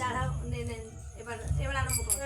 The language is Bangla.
যারা নেন। এবার এবার আরম্ভ করো।